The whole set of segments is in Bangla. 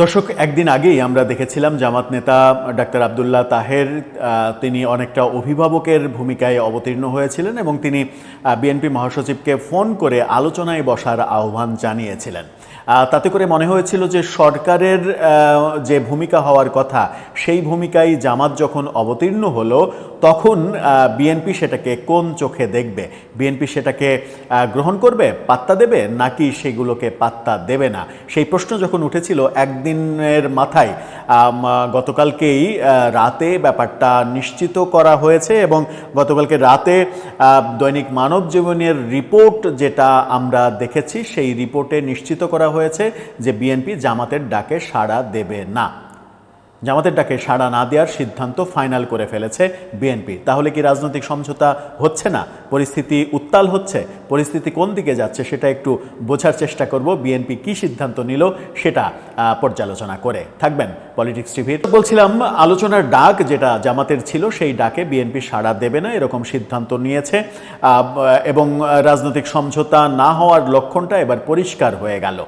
দর্শক, একদিন আগেই আমরা দেখেছিলাম জামাত নেতা ডাক্তার আবদুল্লাহ তাহের তিনি অনেকটা অভিভাবকের ভূমিকায় অবতীর্ণ হয়েছিলেন এবং তিনি বিএনপি মহাসচিবকে ফোন করে আলোচনায় বসার আহ্বান জানিয়েছিলেন। তাতে করে মনে হয়েছিল যে সরকারের যে ভূমিকা হওয়ার কথা, সেই ভূমিকায় জামাত যখন অবতীর্ণ হলো তখন বিএনপি সেটাকে কোন চোখে দেখবে? বিএনপি সেটাকে গ্রহণ করবে, পাত্তা দেবে, নাকি সেগুলোকে পাত্তা দেবে না? সেই প্রশ্ন যখন উঠেছিল একদিনের মাথায় গতকালকেই রাতে ব্যাপারটা নিশ্চিত করা হয়েছে এবং গতকালকে রাতে দৈনিক মানব জীবনের রিপোর্ট যেটা আমরা দেখেছি, সেই রিপোর্টে নিশ্চিত করা হয়েছে যে বিএনপি জামাতের ডাকে সাড়া দেবে না। জামাতের ডাকে সাড়া না দেওয়ার সিদ্ধান্ত ফাইনাল করে ফেলেছে বিএনপি তাহলে কি রাজনৈতিক সমঝোতা হচ্ছে না? পরিস্থিতি উত্তাল হচ্ছে? পরিস্থিতি কোন দিকে যাচ্ছে সেটা একটু বোঝার চেষ্টা করব। বিএনপি কি সিদ্ধান্ত নিল সেটা পর্যালোচনা করে। থাকবেন পলিটিক্স টিভির। বলছিলাম, আলোচনার ডাক যেটা জামাতের ছিল, সেই ডাকে বিএনপি সাড়া দেবে না, এরকম সিদ্ধান্ত নিয়েছে। এবং রাজনৈতিক সমঝোতা না হওয়ার লক্ষণটা এবার পরিষ্কার হয়ে গেল।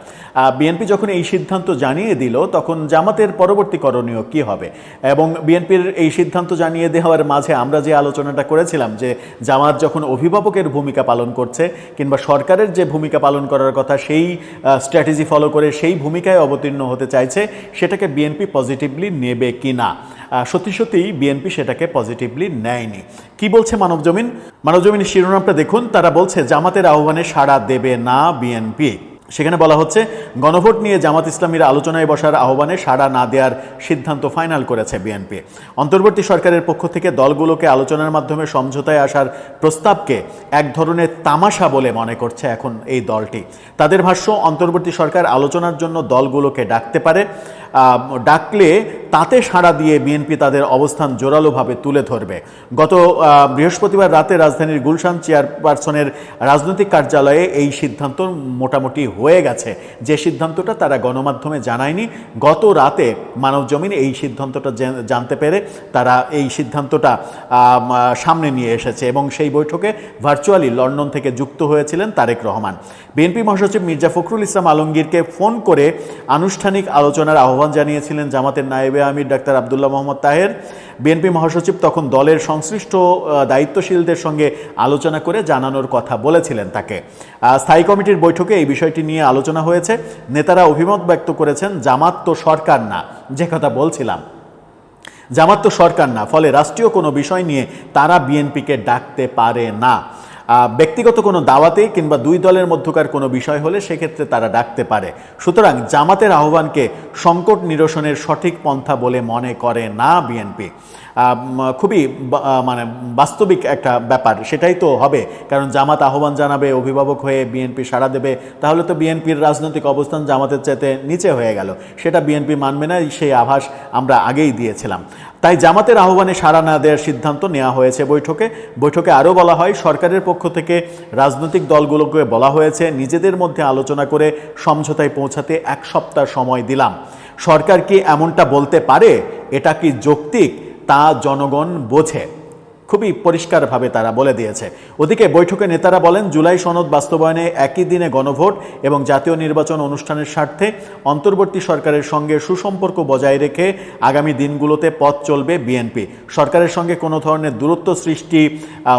বিএনপি যখন এই সিদ্ধান্ত জানিয়ে দিল, তখন জামাতের পরবর্তী করণীয় কি হবে? এবং বিএনপির এই সিদ্ধান্ত জানিয়ে দেওয়ার মাঝে আমরা যে আলোচনাটা করেছিলাম, যে জামাত যখন অভিভাবকের ভূমিকা পালন করছে, কিংবা সরকারের যে ভূমিকা পালন করার কথা, সেই স্ট্র্যাটেজি ফলো করে সেই ভূমিকায় অবতীর্ণ হতে চাইছে, সেটাকে বিএনপি পজিটিভলি নেবে কি না সত্যি সত্যিই বিএনপি সেটাকে পজিটিভলি নেয়নি। কি বলছে মানবজমিন? মানবজমিনের শিরোনামটা দেখুন, তারা বলছে, জামাতের আহ্বানে সাড়া দেবে না বিএনপি সেখানে বলা হচ্ছে, গণভোট নিয়ে জামাত ইসলামীর আলোচনায় বসার আহ্বানে সাড়া না দেওয়ার সিদ্ধান্ত ফাইনাল করেছে বিএনপি। অন্তর্বর্তী সরকারের পক্ষ থেকে দলগুলোকে আলোচনার মাধ্যমে সমঝোতায় আসার প্রস্তাবকে এক ধরনের তামাশা বলে মনে করছে এখন এই দলটি। তাদের ভাষ্য, অন্তর্বর্তী সরকার আলোচনার জন্য দলগুলোকে ডাকতে পারে। ডাকলে তাতে সাড়া দিয়ে বিএনপি তাদের অবস্থান জোরালোভাবে তুলে ধরবে। গত বৃহস্পতিবার রাতে রাজধানীর গুলশান চেয়ারপারসনের রাজনৈতিক কার্যালয়ে এই সিদ্ধান্ত মোটামুটি হয়ে গেছে। যে সিদ্ধান্তটা তারা গণমাধ্যমে জানায়নি, গত রাতে মানবজমিন এই সিদ্ধান্তটা জানতে পেরে তারা এই সিদ্ধান্তটা সামনে নিয়ে এসেছে এবং সেই বৈঠকে ভার্চুয়ালি লন্ডন থেকে যুক্ত হয়েছিলেন তারেক রহমান। বিএনপি মহাসচিব মির্জা ফখরুল ইসলাম আলমগীরকে ফোন করে আনুষ্ঠানিক আলোচনার আহ্বান জানিয়েছিলেন জামাতের নায়েবে আমির ডাক্তার আবদুল্লাহ মোহাম্মদ তাহের, বিএনপি মহাসচিব তখন দলের সংশ্লিষ্ট দায়িত্বশীলদের সঙ্গে আলোচনা করে জানানোর কথা বলেছিলেন তাকে। স্থায়ী কমিটির বৈঠকে এই বিষয়টি নিয়ে আলোচনা হয়েছে। নেতারা অভিমত ব্যক্ত করেছেন, জামাত তো সরকার না। যে কথা বলছিলাম, জামাত তো সরকার না, ফলে রাষ্ট্রীয় কোনো বিষয় নিয়ে তারা বিএনপিকে ডাকতে পারে না। ব্যক্তিগত কোনো দাওয়াতে কিংবা দুই দলের মধ্যকার কোনো বিষয় হলে সেক্ষেত্রে তারা ডাকতে পারে। সুতরাং জামাতের আহ্বানকে সংকট নিরসনের সঠিক পন্থা বলে মনে করে না বিএনপি। খুবই মানে বাস্তবিক একটা ব্যাপার। সেটাই তো হবে। কারণ জামাত আহ্বান জানাবে, অভিভাবক হয়ে বিএনপি সাড়া দেবে, তাহলে তো বিএনপির রাজনৈতিক অবস্থান জামাতের চাইতে নিচে হয়ে গেল। সেটা বিএনপি মানবে না, সেই আভাস আমরা আগেই দিয়েছিলাম। তাই জামাতের আহ্বানে সাড়া না দেওয়ার সিদ্ধান্ত নেওয়া হয়েছে বৈঠকে। বৈঠকে আরও বলা হয়, সরকারের পক্ষ থেকে রাজনৈতিক দলগুলোকে বলা হয়েছে, নিজেদের মধ্যে আলোচনা করে সমঝোতায় পৌঁছাতে এক সপ্তাহ সময় দিলাম। সরকার কি এমনটা বলতে পারে? এটা কি যৌক্তিক? তা জনগণ বোঝে। খুবই পরিষ্কারভাবে তারা বলে দিয়েছে। ওদিকে বৈঠকে নেতারা বলেন, জুলাই সনদ বাস্তবায়নে একই দিনে গণভোট এবং জাতীয় নির্বাচন অনুষ্ঠানের স্বার্থে অন্তর্বর্তী সরকারের সঙ্গে সুসম্পর্ক বজায় রেখে আগামী দিনগুলোতে পথ চলবে বিএনপি। সরকারের সঙ্গে কোনো ধরনের দূরত্ব সৃষ্টি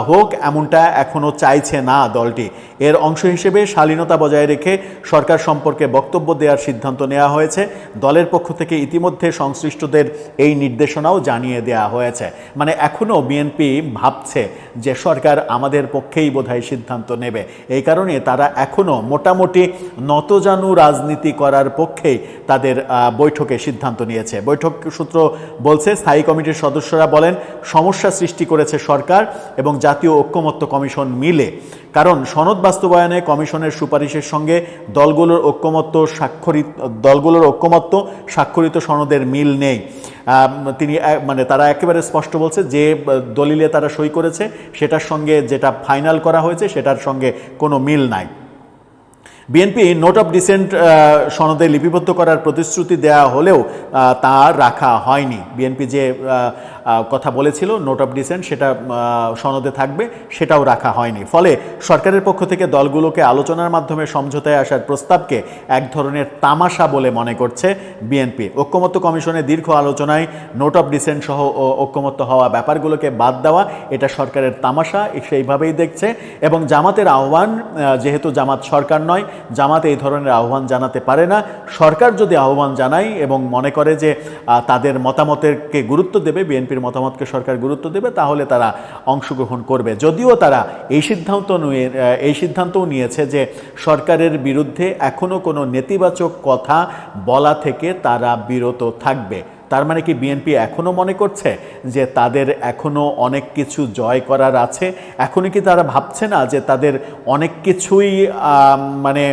হোক এমনটা এখনও চাইছে না দলটি। এর অংশ হিসেবে শালীনতা বজায় রেখে সরকার সম্পর্কে বক্তব্য দেওয়ার সিদ্ধান্ত নেওয়া হয়েছে। দলের পক্ষ থেকে ইতিমধ্যে সংশ্লিষ্টদের এই নির্দেশনাও জানিয়ে দেওয়া হয়েছে। মানে এখনও বিএনপি ভাবছে যে সরকার আমাদের পক্ষেই বোধহয় সিদ্ধান্ত নেবে। এই কারণে তারা এখনও মোটামুটি নতজানু রাজনীতি করার পক্ষেই তাদের বৈঠকে সিদ্ধান্ত নিয়েছে। বৈঠক সূত্র বলছে, স্থায়ী কমিটির সদস্যরা বলেন, সমস্যা সৃষ্টি করেছে সরকার এবং জাতীয় ঐক্যমত্য কমিশন মিলে কারণ সনদ বাস্তবায়নে কমিশনের সুপারিশের সঙ্গে দলগুলোর ঐক্যমত্য স্বাক্ষরিত, দলগুলোর ঐক্যমত্য স্বাক্ষরিত সনদের মিল নেই। তিনি মানে তারা একেবারে স্পষ্ট বলছে যে দলিলে তারা সই করেছে, সেটার সঙ্গে যেটা ফাইনাল করা হয়েছে, সেটার সঙ্গে কোনো মিল নাই। বিএনপি নোট অফ ডিসেন্ট সনদে লিপিবদ্ধ করার প্রতিশ্রুতি দেয়া হলেও তা রাখা হয়নি। বিএনপি যে কথা বলেছিল নোট অফ ডিসেন্ট সেটা সনদে থাকবে, সেটাও রাখা হয়নি। ফলে সরকারের পক্ষ থেকে দলগুলোকে আলোচনার মাধ্যমে সমঝোতায় আসার প্রস্তাবকে এক ধরনের তামাশা বলে মনে করছে বিএনপি। ঐক্যমত্য কমিশনের দীর্ঘ আলোচনায় নোট অফ ডিসেন্ট সহ ঐক্যমত্য হওয়া ব্যাপারগুলোকে বাদ দেওয়া, এটা সরকারের তামাশা সেইভাবেই দেখছে। এবং জামাতের আহ্বান যেহেতু জামাত সরকার নয়, জামাত এই ধরনের আহ্বান জানাতে পারে না। সরকার যদি আহ্বান জানায় এবং মনে করে যে তাদের মতামতেরকে গুরুত্ব দেবে বিএনপির মতামতকে সরকার গুরুত্ব দেবে, তাহলে তারা অংশগ্রহণ করবে। যদিও তারা এই সিদ্ধান্ত নিয়ে, এই সিদ্ধান্তও নিয়েছে যে সরকারের বিরুদ্ধে এখনও কোনো নেতিবাচক কথা বলা থেকে তারা বিরত থাকবে। তার মানে কি বিএনপি এখনও মনে করছে যে তাদের এখনও অনেক কিছু জয় করার আছে? এখনই কি তারা ভাবছে না যে তাদের অনেক কিছুই মানে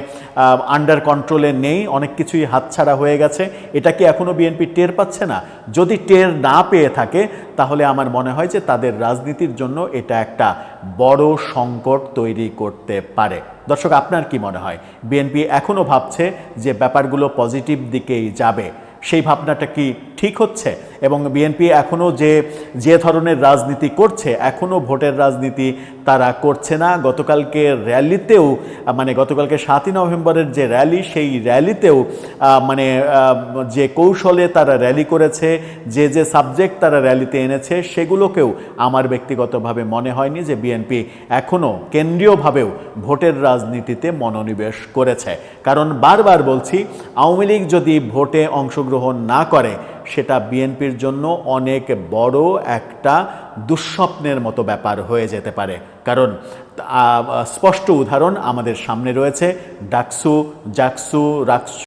আন্ডার কন্ট্রোলে নেই, অনেক কিছুই হাতছাড়া হয়ে গেছে? এটা কি এখনও বিএনপি টের পাচ্ছে না? যদি টের না পেয়ে থাকে, তাহলে আমার মনে হয় যে তাদের রাজনীতির জন্য এটা একটা বড় সংকট তৈরি করতে পারে। দর্শক, আপনার কি মনে হয়? বিএনপি এখনও ভাবছে যে ব্যাপারগুলো পজিটিভ দিকেই যাবে। সেই ভাবনাটা কি ঠিক হচ্ছে এবং বিএনপি এখনও যে যে ধরনের রাজনীতি করছে এখনও ভোটের রাজনীতি তারা করছে না। গতকালকে র্যালিতেও মানে গতকালকে সাতই নভেম্বরের যে র্যালি, সেই র্যালিতেও মানে যে কৌশলে তারা র্যালি করেছে, যে যে সাবজেক্ট তারা র্যালিতে এনেছে, সেগুলোকেও আমার ব্যক্তিগতভাবে মনে হয়নি যে বিএনপি এখনও কেন্দ্রীয়ভাবেও ভোটের রাজনীতিতে মনোনিবেশ করেছে। কারণ বারবার বলছি, আওয়ামী লীগ যদি ভোটে অংশগ্রহণ না করে সেটা বিএনপির জন্য অনেক বড় একটা দুঃস্বপ্নের মতো ব্যাপার হয়ে যেতে পারে। কারণ স্পষ্ট উদাহরণ আমাদের সামনে রয়েছে। ডাকসু, জাকসু, রাকসু